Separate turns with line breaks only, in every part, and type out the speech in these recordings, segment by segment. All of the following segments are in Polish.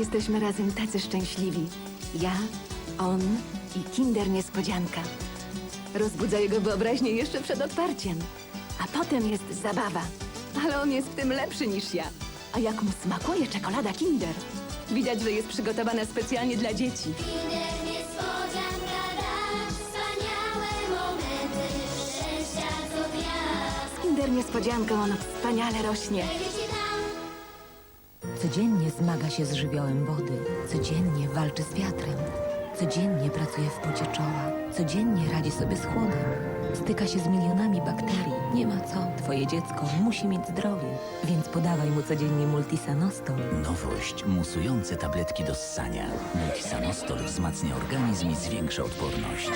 Jesteśmy razem tacy szczęśliwi. Ja, on i Kinder Niespodzianka. Rozbudza jego wyobraźnię jeszcze przed otwarciem. A potem jest zabawa. Ale on jest w tym lepszy niż ja. A jak mu smakuje czekolada Kinder? Widać, że jest przygotowana specjalnie dla dzieci.
Kinder niespodzianka da wspaniałe momenty szczęścia co dnia.
Z Kinder Niespodzianką on wspaniale rośnie.
Codziennie zmaga się z żywiołem wody, codziennie walczy z wiatrem, codziennie pracuje w pocie czoła, codziennie radzi sobie z chłodem, styka się z milionami bakterii. Nie ma co, twoje dziecko musi mieć zdrowie, więc podawaj mu codziennie Multisanostol.
Nowość. Musujące tabletki do ssania. Multisanostol wzmacnia organizm i zwiększa odporność.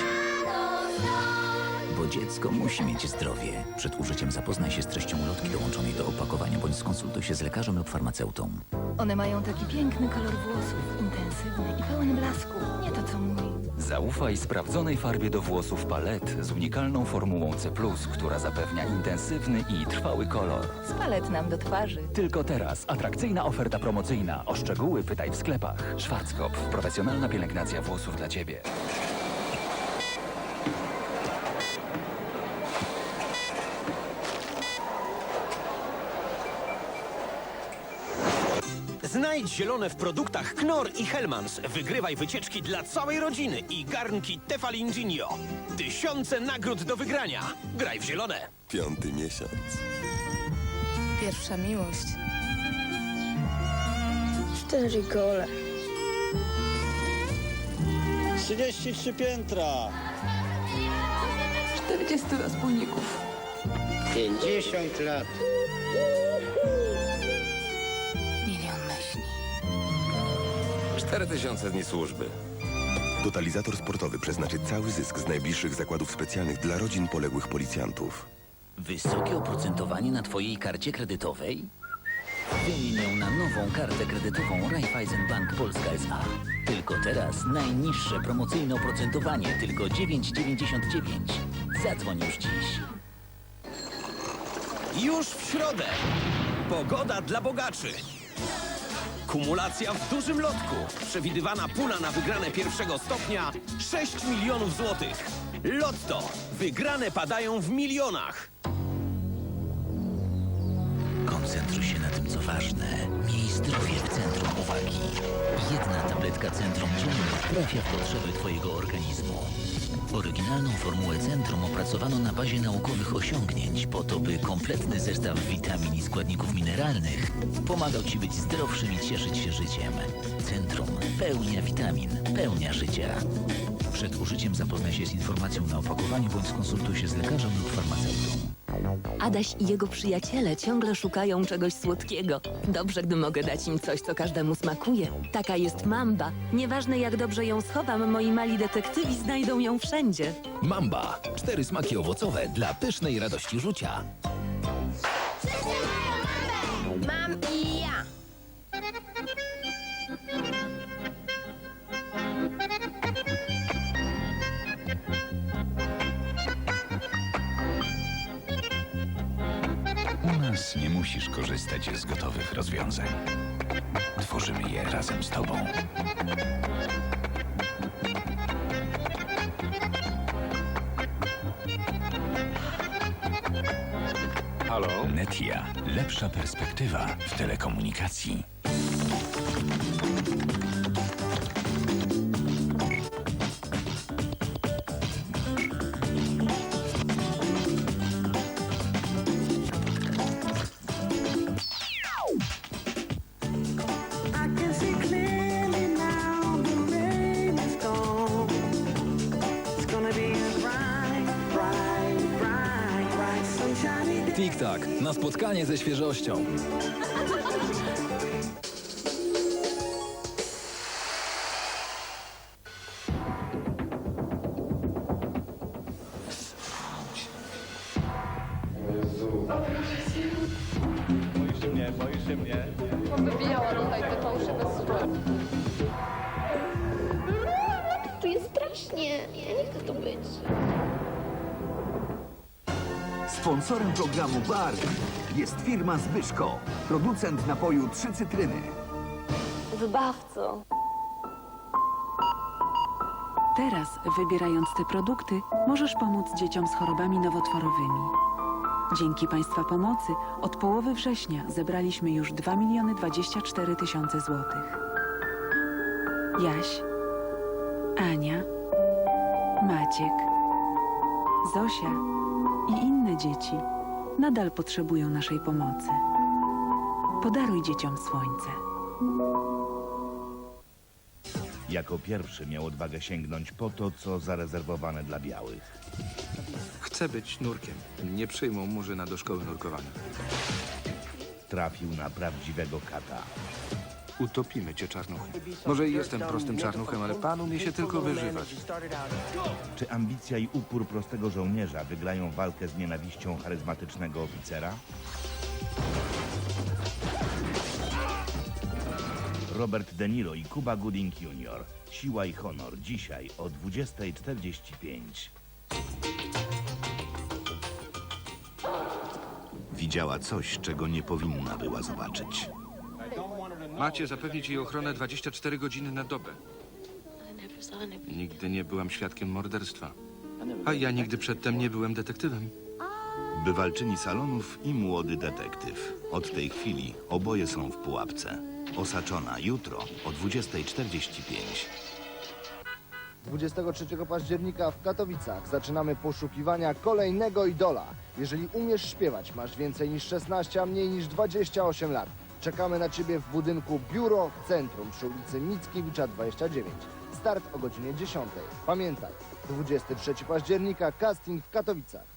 Bo dziecko musi mieć zdrowie. Przed użyciem zapoznaj się z treścią ulotki dołączonej do opakowania bądź skonsultuj się z lekarzem lub farmaceutą.
One mają taki piękny kolor włosów, intensywny i pełen blasku. Nie to co mój.
Zaufaj sprawdzonej farbie do włosów palet z unikalną formułą C+, która zapewnia intensywny i trwały kolor.
Spalet nam do twarzy.
Tylko teraz atrakcyjna oferta promocyjna. O szczegóły pytaj w sklepach. Schwarzkopf. Profesjonalna pielęgnacja włosów dla Ciebie.
Znajdź zielone w produktach Knorr i Hellmans. Wygrywaj wycieczki dla całej rodziny i garnki Tefalingino. Tysiące nagród do wygrania. Graj w zielone.
Piąty miesiąc.
Pierwsza miłość.
Cztery gole.
33 piętra.
40 rozbójników.
50 lat.
4000 dni służby. Totalizator sportowy przeznaczy cały zysk z najbliższych zakładów specjalnych dla rodzin poległych policjantów.
Wysokie oprocentowanie na Twojej karcie kredytowej? Wymień ją na nową kartę kredytową Raiffeisen Bank Polska S.A. Tylko teraz najniższe promocyjne oprocentowanie, tylko 9,99. Zadzwoń już dziś.
Już w środę. Pogoda dla bogaczy. Kumulacja w dużym lotku. Przewidywana pula na wygrane pierwszego stopnia 6 milionów złotych. Lotto. Wygrane padają w milionach.
Koncentruj się na tym, co ważne. Miej Tabletka Centrum dziennie trafia w potrzeby Twojego organizmu. Oryginalną formułę Centrum opracowano na bazie naukowych osiągnięć po to, by kompletny zestaw witamin i składników mineralnych pomagał Ci być zdrowszym i cieszyć się życiem. Centrum pełnia witamin, pełnia życia. Przed użyciem zapoznaj się z informacją na opakowaniu bądź skonsultuj się z lekarzem lub farmaceutą.
Adaś i jego przyjaciele ciągle szukają czegoś słodkiego. Dobrze, gdy mogę dać im coś, co każdemu smakuje. Taka jest mamba. Nieważne jak dobrze ją schowam, moi mali detektywi znajdą ją wszędzie.
Mamba. Cztery smaki owocowe dla pysznej radości rzucia.
Mam i
U nas nie musisz korzystać z gotowych rozwiązań. Tworzymy je razem z Tobą.
Halo?
Netia. Lepsza perspektywa w telekomunikacji.
Tik-tak, na spotkanie ze świeżością.
Boisz się mnie, boisz się mnie.
Tu
Sponsorem programu BAR jest firma Zbyszko, producent napoju Trzy Cytryny.
Wybawco.
Teraz, wybierając te produkty, możesz pomóc dzieciom z chorobami nowotworowymi. Dzięki Państwa pomocy od połowy września zebraliśmy już 2 miliony 24 tysiące złotych. Jaś, Ania, Maciek, Zosia i inne dzieci nadal potrzebują naszej pomocy. Podaruj dzieciom słońce.
Jako pierwszy miał odwagę sięgnąć po to, co zarezerwowane dla białych.
Chcę być nurkiem. Nie przyjmą murzyna do szkoły nurkowania.
Trafił na prawdziwego kata.
Utopimy cię, czarnuchu. Może i jestem prostym czarnuchem, ale panu mi się tylko wyżywać.
Czy ambicja i upór prostego żołnierza wygrają walkę z nienawiścią charyzmatycznego oficera? Robert De Niro i Cuba Gooding Jr. Siła i honor dzisiaj o 20.45. Widziała coś, czego nie powinna była zobaczyć.
Macie zapewnić jej ochronę 24 godziny na dobę. Nigdy nie byłam świadkiem morderstwa. A ja nigdy przedtem nie byłem detektywem.
Bywalczyni salonów i młody detektyw. Od tej chwili oboje są w pułapce. Osaczona jutro o 20.45.
23 października w Katowicach zaczynamy poszukiwania kolejnego idola. Jeżeli umiesz śpiewać, masz więcej niż 16, a mniej niż 28 lat. Czekamy na Ciebie w budynku Biuro Centrum przy ulicy Mickiewicza 29. Start o godzinie 10. Pamiętaj, 23 października, casting w Katowicach.